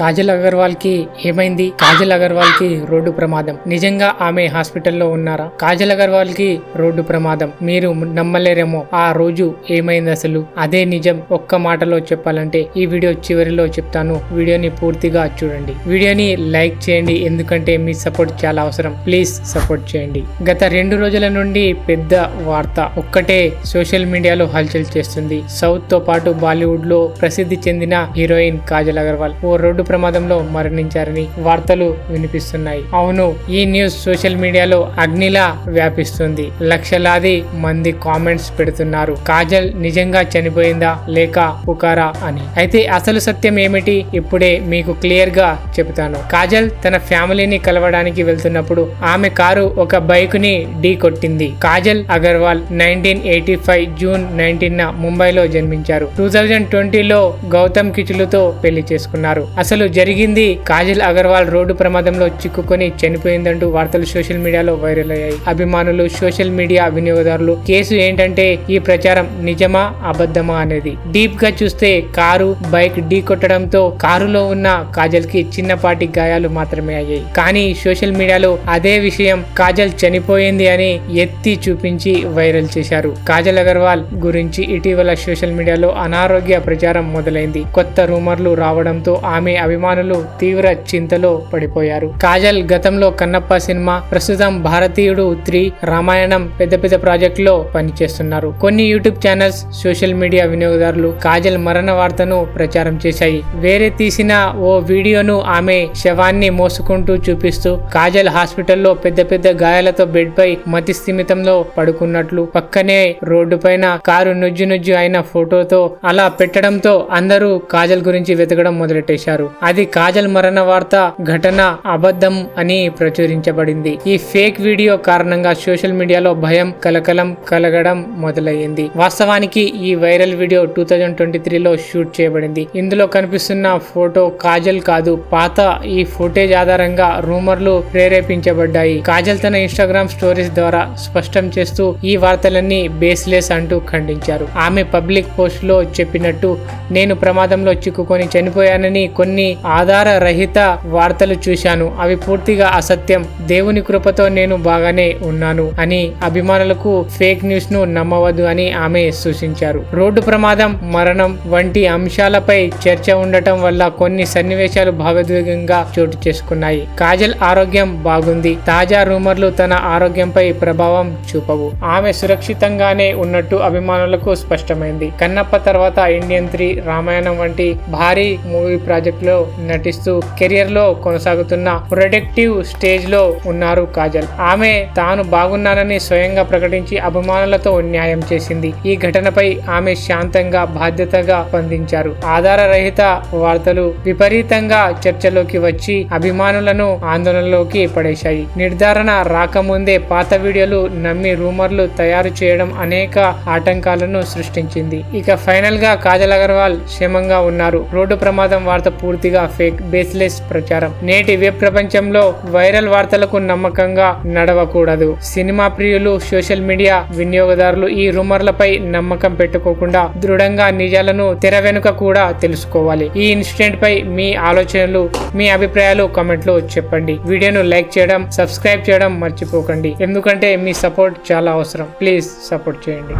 కాజల్ అగర్వాల్కి ఏమైంది? కాజల్ అగర్వాల్కి రోడ్డు ప్రమాదం. నిజంగా ఆమె హాస్పిటల్లో ఉన్నారా? కాజల్ అగర్వాల్కి రోడ్డు ప్రమాదం. మీరు నమ్మలేరేమో. ఆ రోజు ఏమైంది అసలు? అదే నిజం. ఒక్క మాటలో చెప్పాలంటే ఈ వీడియో చివరిలో చెప్తాను. వీడియోని పూర్తిగా చూడండి. వీడియోని లైక్ చేయండి. ఎందుకంటే మీ సపోర్ట్ చాలా అవసరం. ప్లీజ్ సపోర్ట్ చేయండి. గత రెండు రోజుల నుండి పెద్ద వార్త ఒక్కటే సోషల్ మీడియాలో హల్చల్ చేస్తుంది. సౌత్తో పాటు బాలీవుడ్లో ప్రసిద్ధి చెందిన హీరోయిన్ కాజల్ అగర్వాల్. ఓ రోడ్డు ప్రమాదంలో మరణించారని వార్తలు వినిపిస్తున్నాయి. అవును ఈ న్యూస్ సోషల్ మీడియాలో అగ్నిలా వ్యాపిస్తుంది. లక్షలాది మంది కామెంట్స్ పెడుతున్నారు. కాజల్ నిజంగా చనిపోయిందా లేక పుకారా అని. అయితే అసలు సత్యం ఏమిటి? ఇప్పుడే మీకు క్లియర్గా చెబుతాను. కాజల్ తన ఫ్యామిలీని కలవడానికి వెళ్తున్నప్పుడు ఆమె కారు ఒక బైక్ని ఢీ కొట్టింది. Kajal Aggarwal nineteen eighty five June nineteen న ముంబైలో జన్మించారు. టూ థౌజండ్ ట్వంటీలో గౌతమ్ కిచులుతో పెళ్ళి చేసుకున్నారు. అసలు జరిగింది. కాజల్ అగర్వాల్ రోడ్డు ప్రమాదంలో చిక్కుకొని చనిపోయిందంటూ వార్తలు సోషల్ మీడియాలో వైరల్ అయ్యాయి. అభిమానులు సోషల్ మీడియా వినియోగదారులు కేసు ఏంటంటే ఈ ప్రచారం నిజమా అబద్ధమా? అనేది. డీప్గా చూస్తే కారు బైక్ ఢీ కొట్టడంతో కారులో ఉన్న కాజల్కి చిన్నపాటి గాయాలు మాత్రమే అయ్యాయి. కానీ సోషల్ మీడియాలో అదే విషయం కాజల్ చనిపోయింది అని ఎత్తి చూపించి వైరల్ చేశారు. కాజల్ అగర్వాల్ గురించి ఇటీవల సోషల్ మీడియాలో అనారోగ్య ప్రచారం మొదలైంది. కొత్త రూమర్లు రావడంతో ఆమె అభిమానులు తీవ్ర చింతలో పడిపోయారు. కాజల్ గతంలో కన్నప్ప సినిమా ప్రస్తుతం భారతీయుడు త్రీ రామాయణం పెద్ద పెద్ద ప్రాజెక్టులో పనిచేస్తున్నారు. కొన్ని యూట్యూబ్ ఛానల్స్ సోషల్ మీడియా వినియోగదారులు కాజల్ మరణ వార్తను ప్రచారం చేశాయి. వేరే తీసిన ఓ వీడియోను ఆమె శవాన్ని మోసుకుంటూ చూపిస్తూ కాజల్ హాస్పిటల్లో పెద్ద పెద్ద గాయాలతో బెడ్ పై మతి స్థిమితంలో పడుకున్నట్లు పక్కనే రోడ్డు పైన కారు నుజ్జు నుజ్జు అయిన ఫోటోతో అలా పెట్టడంతో అందరూ కాజల్ గురించి వెతకడం మొదలెట్టేశారు అది కాజల్ మరణ వార్త ఘటన అబద్ధం అని ప్రచురించబడింది. ఈ ఫేక్ వీడియో కారణంగా సోషల్ మీడియాలో భయం కలకలం కలగడం మొదలయ్యింది. వాస్తవానికి ఈ viral video two thousand twenty త్రీలో షూట్ చేయబడింది. ఇందులో కనిపిస్తున్న ఫోటో కాజల్ కాదు పాత ఈ ఫుటేజ్ ఆధారంగా రూమర్లు ప్రేరేపించబడ్డాయి. కాజల్ తన ఇన్స్టాగ్రామ్ స్టోరీస్ ద్వారా స్పష్టం చేస్తూ ఈ వార్తలన్నీ బేస్లెస్ అంటూ ఖండించారు. ఆమె పబ్లిక్ పోస్ట్లో చెప్పినట్టు నేను ప్రమాదంలో చిక్కుకొని చనిపోయానని కొన్ని ఆధార రహిత వార్తలు చూశాను. అవి పూర్తిగా అసత్యం. దేవుని కృపతో నేను బాగానే ఉన్నాను అని అభిమానులకు ఫేక్ న్యూస్ను నమ్మవద్దు అని ఆమె సూచించారు. రోడ్డు ప్రమాదం మరణం వంటి అంశాలపై చర్చ ఉండటం వల్ల కొన్ని సన్నివేశాలు భావోద్వేగంగా చోటు చేసుకున్నాయి. కాజల్ ఆరోగ్యం బాగుంది. తాజా రూమర్లు తన ఆరోగ్యంపై ప్రభావం చూపవు. ఆమె సురక్షితంగానే ఉన్నట్టు అభిమానులకు స్పష్టమైంది. కన్నప్ప తర్వాత ఇండియన్ త్రీ రామాయణం వంటి భారీ మూవీ ప్రాజెక్టులు లో నటిస్తూ కెరియర్లో కొనసాగుతున్న ప్రొడక్టివ్ స్టేజ్లో ఉన్నారు కాజల్. ఆమె తాను బాగున్నానని స్వయంగా ప్రకటించి అభిమానులతో న్యాయం చేసింది. ఈ ఘటనపై ఆమె శాంతంగా బాధ్యతగా స్పందించారు. ఆధార రహిత వార్తలు విపరీతంగా చర్చలోకి వచ్చి అభిమానులను ఆందోళనలోకి పడేశాయి. నిర్ధారణ రాకముందే పాత వీడియోలు నమ్మి రూమర్లు తయారు చేయడం అనేక ఆటంకాలను సృష్టించింది. ఇక ఫైనల్గా కాజల్ అగర్వాల్ క్షేమంగా ఉన్నారు. రోడ్డు ప్రమాదం వార్త పూర్తిగా ఫేక్ బేస్లెస్ ప్రచారం. నేటి వెబ్ ప్రపంచంలో వైరల్ వార్తలకు నమ్మకంగా నడవకూడదు. సినిమా ప్రియులు సోషల్ మీడియా వినియోగదారులు ఈ రూమర్లపై నమ్మకం పెట్టుకోకుండా దృఢంగా నిజాలను తెర వెనుక కూడా తెలుసుకోవాలి. ఈ ఇన్సిడెంట్ పై మీ ఆలోచనలు మీ అభిప్రాయాలు కామెంట్లో చెప్పండి. వీడియోను లైక్ చేయడం సబ్స్క్రైబ్ చేయడం మర్చిపోకండి. ఎందుకంటే మీ సపోర్ట్ చాలా అవసరం. ప్లీజ్ సపోర్ట్ చేయండి.